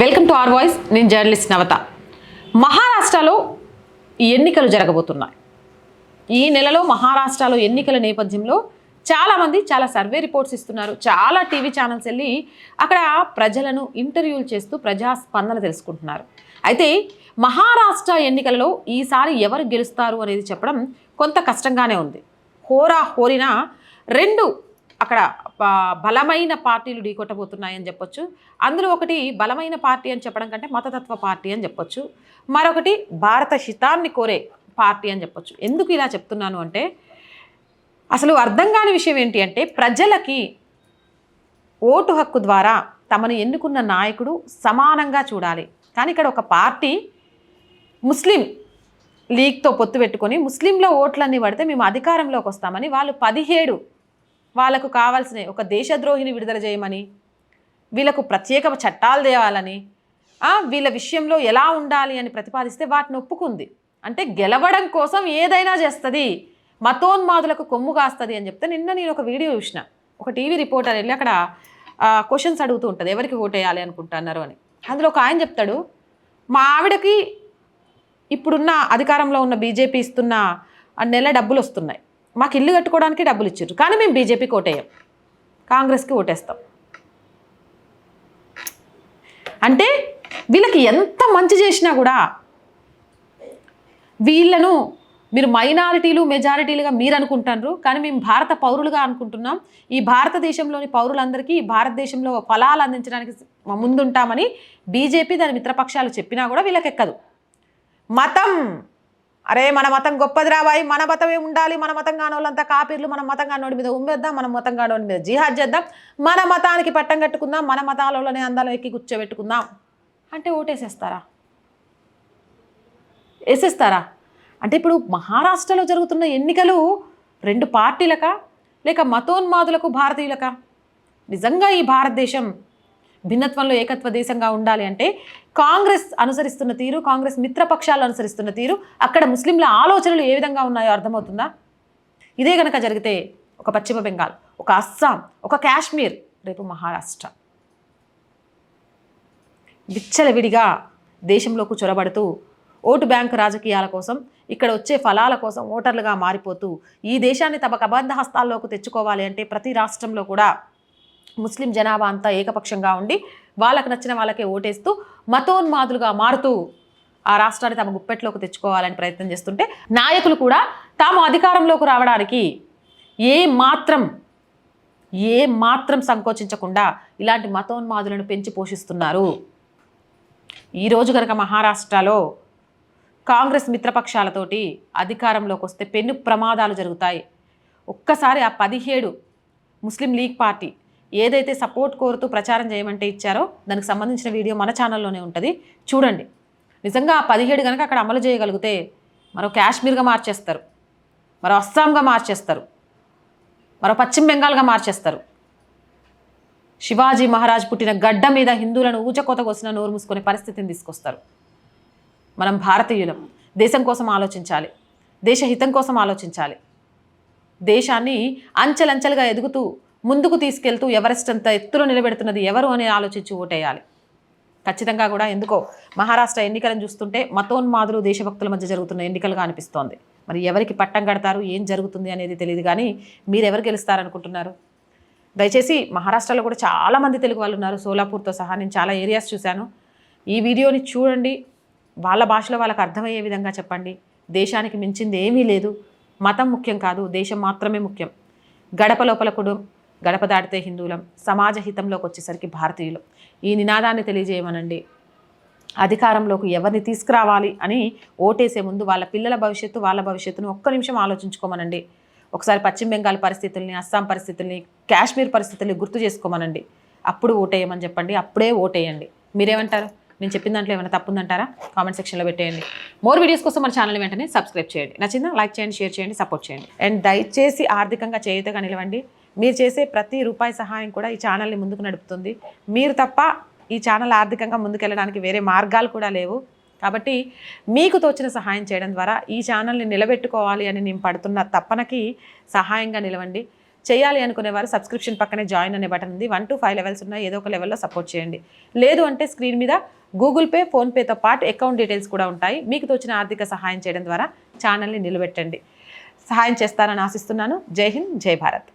Welcome to R voice. నేను journalist Navatha. మహారాష్ట్రలో ఎన్నికలు జరగబోతున్నాయి. ఈ నెలలో మహారాష్ట్రలో ఎన్నికల నేపథ్యంలో చాలామంది చాలా సర్వే రిపోర్ట్స్ ఇస్తున్నారు. చాలా టీవీ ఛానల్స్ వెళ్ళి అక్కడ ప్రజలను ఇంటర్వ్యూలు చేస్తూ ప్రజాస్పందన తెలుసుకుంటున్నారు. అయితే మహారాష్ట్ర ఎన్నికలలో ఈసారి ఎవరు గెలుస్తారు అనేది చెప్పడం కొంత కష్టంగానే ఉంది. హోరా హోరిన రెండు అక్కడ బలమైన పార్టీలు ఢీకొట్టబోతున్నాయని చెప్పొచ్చు. అందులో ఒకటి బలమైన పార్టీ అని చెప్పడం కంటే మతతత్వ పార్టీ అని చెప్పొచ్చు. మరొకటి భారత హితాన్ని కోరే పార్టీ అని చెప్పొచ్చు. ఎందుకు ఇలా చెప్తున్నాను అంటే అసలు అర్థం కాని విషయం ఏంటి అంటే ప్రజలకి ఓటు హక్కు ద్వారా తమను ఎన్నుకున్న నాయకుడు సమానంగా చూడాలి. కానీ ఇక్కడ ఒక పార్టీ ముస్లిం లీగ్తో పొత్తు పెట్టుకొని ముస్లింల ఓట్లన్నీ పడితే మేము అధికారంలోకి వస్తామని వాళ్ళు పదిహేడు వాళ్ళకు కావాల్సిన ఒక దేశద్రోహిని విడుదల చేయమని వీళ్ళకు ప్రత్యేక చట్టాలు తేవాలని వీళ్ళ విషయంలో ఎలా ఉండాలి అని ప్రతిపాదిస్తే వాటిని ఒప్పుకుంది. అంటే గెలవడం కోసం ఏదైనా చేస్తుంది. మతోన్మాదులకు కొమ్ము కాస్తుంది అని చెప్తే నిన్న నేను ఒక వీడియో చూసిన. ఒక టీవీ రిపోర్టర్ వెళ్ళి అక్కడ క్వశ్చన్స్ అడుగుతూ ఉంటుంది. ఎవరికి ఓట్ వేయాలి అనుకుంటున్నారు అని. అందులో ఒక ఆయన చెప్తాడు మా ఆవిడకి ఇప్పుడున్న అధికారంలో ఉన్న బీజేపీ ఇస్తున్న ఆ నెల డబ్బులు వస్తున్నాయి. మాకు ఇల్లు కట్టుకోవడానికి డబ్బులు ఇచ్చారు కానీ మేము బీజేపీకి ఓటేయం. కాంగ్రెస్కి ఓటేస్తాం. అంటే వీళ్ళకి ఎంత మంచి చేసినా కూడా వీళ్ళను మీరు మైనారిటీలు మెజారిటీలుగా మీరు అనుకుంటున్నారు కానీ మేము భారత పౌరులుగా అనుకుంటున్నాం. ఈ భారతదేశంలోని పౌరులందరికీ ఈ భారతదేశంలో ఫలాలు అందించడానికి ముందుంటామని బీజేపీ దాని మిత్రపక్షాలు చెప్పినా కూడా వీళ్ళకెక్కదు. మతం అరే మన మతం గొప్పది రాబాయి మన మతమే ఉండాలి. మన మతం కానోళ్ళంతా కాపీర్లు మన మతం కానోడి మీద ఉమ్మేద్దాం. మన మతం కానోడి మీద జిహాద్ చేద్దాం. మన మతానికి పట్టం కట్టుకుందాం. మన మతాలలోనే అందాలు ఎక్కి కూర్చోబెట్టుకుందాం. అంటే ఓటేసేస్తారా? వేసేస్తారా? అంటే ఇప్పుడు మహారాష్ట్రలో జరుగుతున్న ఎన్నికలు రెండు పార్టీలకా? లేక మతోన్మాదులకు భారతీయులకా? నిజంగా ఈ భారతదేశం భిన్నత్వంలో ఏకత్వ దేశంగా ఉండాలి అంటే కాంగ్రెస్ అనుసరిస్తున్న తీరు కాంగ్రెస్ మిత్రపక్షాలు అనుసరిస్తున్న తీరు అక్కడ ముస్లింల ఆలోచనలు ఏ విధంగా ఉన్నాయో అర్థమవుతుందా? ఇదే కనుక జరిగితే ఒక పశ్చిమ బెంగాల్ ఒక అస్సాం ఒక కాశ్మీర్ రేపు మహారాష్ట్ర. విచ్చలవిడిగా దేశంలోకి చొరబడుతూ ఓటు బ్యాంకు రాజకీయాల కోసం ఇక్కడ వచ్చే ఫలాల కోసం ఓటర్లుగా మారిపోతూ ఈ దేశాన్ని తమ కబంధ హస్తాల్లోకి తెచ్చుకోవాలి అంటే ప్రతి రాష్ట్రంలో కూడా ముస్లిం జనాభా అంతా ఏకపక్షంగా ఉండి వాళ్ళకు నచ్చిన వాళ్ళకే ఓటేస్తూ మతోన్మాదులుగా మారుతూ ఆ రాష్ట్రాన్ని తమ గుప్పెట్లోకి తెచ్చుకోవాలని ప్రయత్నం చేస్తుంటే నాయకులు కూడా తాము అధికారంలోకి రావడానికి ఏ మాత్రం ఏ మాత్రం సంకోచించకుండా ఇలాంటి మతోన్మాదులను పెంచి పోషిస్తున్నారు. ఈరోజు కనుక మహారాష్ట్రలో కాంగ్రెస్ మిత్రపక్షాలతోటి అధికారంలోకి వస్తే పెను ప్రమాదాలు జరుగుతాయి. ఒక్కసారి ఆ పదిహేడు ముస్లిం లీగ్ పార్టీ ఏదైతే సపోర్ట్ కోరుతూ ప్రచారం చేయమంటే ఇచ్చారో దానికి సంబంధించిన వీడియో మన ఛానల్లోనే ఉంటుంది. చూడండి. నిజంగా ఆ పదిహేడు కనుక అక్కడ అమలు చేయగలిగితే మరో కాశ్మీర్గా మార్చేస్తారు. మరో అస్సాంగా మార్చేస్తారు. మరో పశ్చిమ బెంగాల్గా మార్చేస్తారు. శివాజీ మహారాజ్ పుట్టిన గడ్డ మీద హిందువులను ఊచకోత కోసిన నోరు మూసుకునే పరిస్థితిని తీసుకొస్తారు. మనం భారతీయులం. దేశం కోసం ఆలోచించాలి. దేశ హితం కోసం ఆలోచించాలి. దేశాన్ని అంచెలంచెలుగా ఎదుగుతూ ముందుకు తీసుకెళ్తూ ఎవరెస్ట్ అంత ఎత్తులో నిలబెడుతున్నది ఎవరు అని ఆలోచించి ఓటేయాలి. ఖచ్చితంగా కూడా ఎందుకో మహారాష్ట్ర ఎన్నికలను చూస్తుంటే మతోన్మాదులు దేశభక్తుల మధ్య జరుగుతున్న ఎన్నికలుగా అనిపిస్తోంది. మరి ఎవరికి పట్టం కడతారు? ఏం జరుగుతుంది అనేది తెలియదు కానీ మీరు ఎవరు గెలుస్తారనుకుంటున్నారు? దయచేసి మహారాష్ట్రలో కూడా చాలామంది తెలుగు వాళ్ళు ఉన్నారు. సోలాపూర్తో సహా నేను చాలా ఏరియాస్ చూశాను. ఈ వీడియోని చూడండి. వాళ్ళ భాషలో వాళ్ళకి అర్థమయ్యే విధంగా చెప్పండి. దేశానికి మించింది ఏమీ లేదు. మతం ముఖ్యం కాదు. దేశం మాత్రమే ముఖ్యం. గడప లోపల కుడు గడప దాటితే హిందువులం సమాజ హితంలోకి వచ్చేసరికి భారతీయులం. ఈ నినాదాన్ని తెలియజేయమనండి. అధికారంలోకి ఎవరిని తీసుకురావాలి అని ఓటేసే ముందు వాళ్ళ పిల్లల భవిష్యత్తు వాళ్ళ భవిష్యత్తును ఒక్క నిమిషం ఆలోచించుకోమనండి. ఒకసారి పశ్చిమ బెంగాల్ పరిస్థితుల్ని అస్సాం పరిస్థితుల్ని కాశ్మీర్ పరిస్థితుల్ని గుర్తు చేసుకోమనండి. అప్పుడు ఓటేయమని చెప్పండి అప్పుడే ఓటేయండి. మీరేమంటారు? నేను చెప్పిన దాంట్లో ఏమైనా తప్పు ఉందంటారా కామెంట్ సెక్షన్లో పెట్టేయండి. మోర్ వీడియోస్ కోసం మన ఛానల్ వెంటనే సబ్స్క్రైబ్ చేయండి. నచ్చిందా? లైక్ చేయండి షేర్ చేయండి సపోర్ట్ చేయండి. అండ్ దయచేసి ఆర్థికంగా చేయుతగా నిలవండి. మీరు చేసే ప్రతి రూపాయి సహాయం కూడా ఈ ఛానల్ని ముందుకు నడుపుతుంది. మీరు తప్ప ఈ ఛానల్ ఆర్థికంగా ముందుకెళ్ళడానికి వేరే మార్గాలు కూడా లేవు. కాబట్టి మీకు తోచిన సహాయం చేయడం ద్వారా ఈ ఛానల్ని నిలబెట్టుకోవాలి అని నేను పడుతున్న తప్పనకి సహాయంగా నిలవండి. చేయాలి అనుకునేవారు సబ్స్క్రిప్షన్ పక్కనే జాయిన్ అనే బటన్ ఉంది. వన్ టు ఫైవ్ లెవెల్స్ ఉన్నాయి ఏదో ఒక లెవెల్లో సపోర్ట్ చేయండి. లేదు అంటే స్క్రీన్ మీద గూగుల్ పే ఫోన్పేతో పాటు అకౌంట్ డీటెయిల్స్ కూడా ఉంటాయి. మీకు తోచిన ఆర్థిక సహాయం చేయడం ద్వారా ఛానల్ని నిలబెట్టండి. సహాయం చేస్తారని ఆశిస్తున్నాను. జై హింద్ జై భారత్.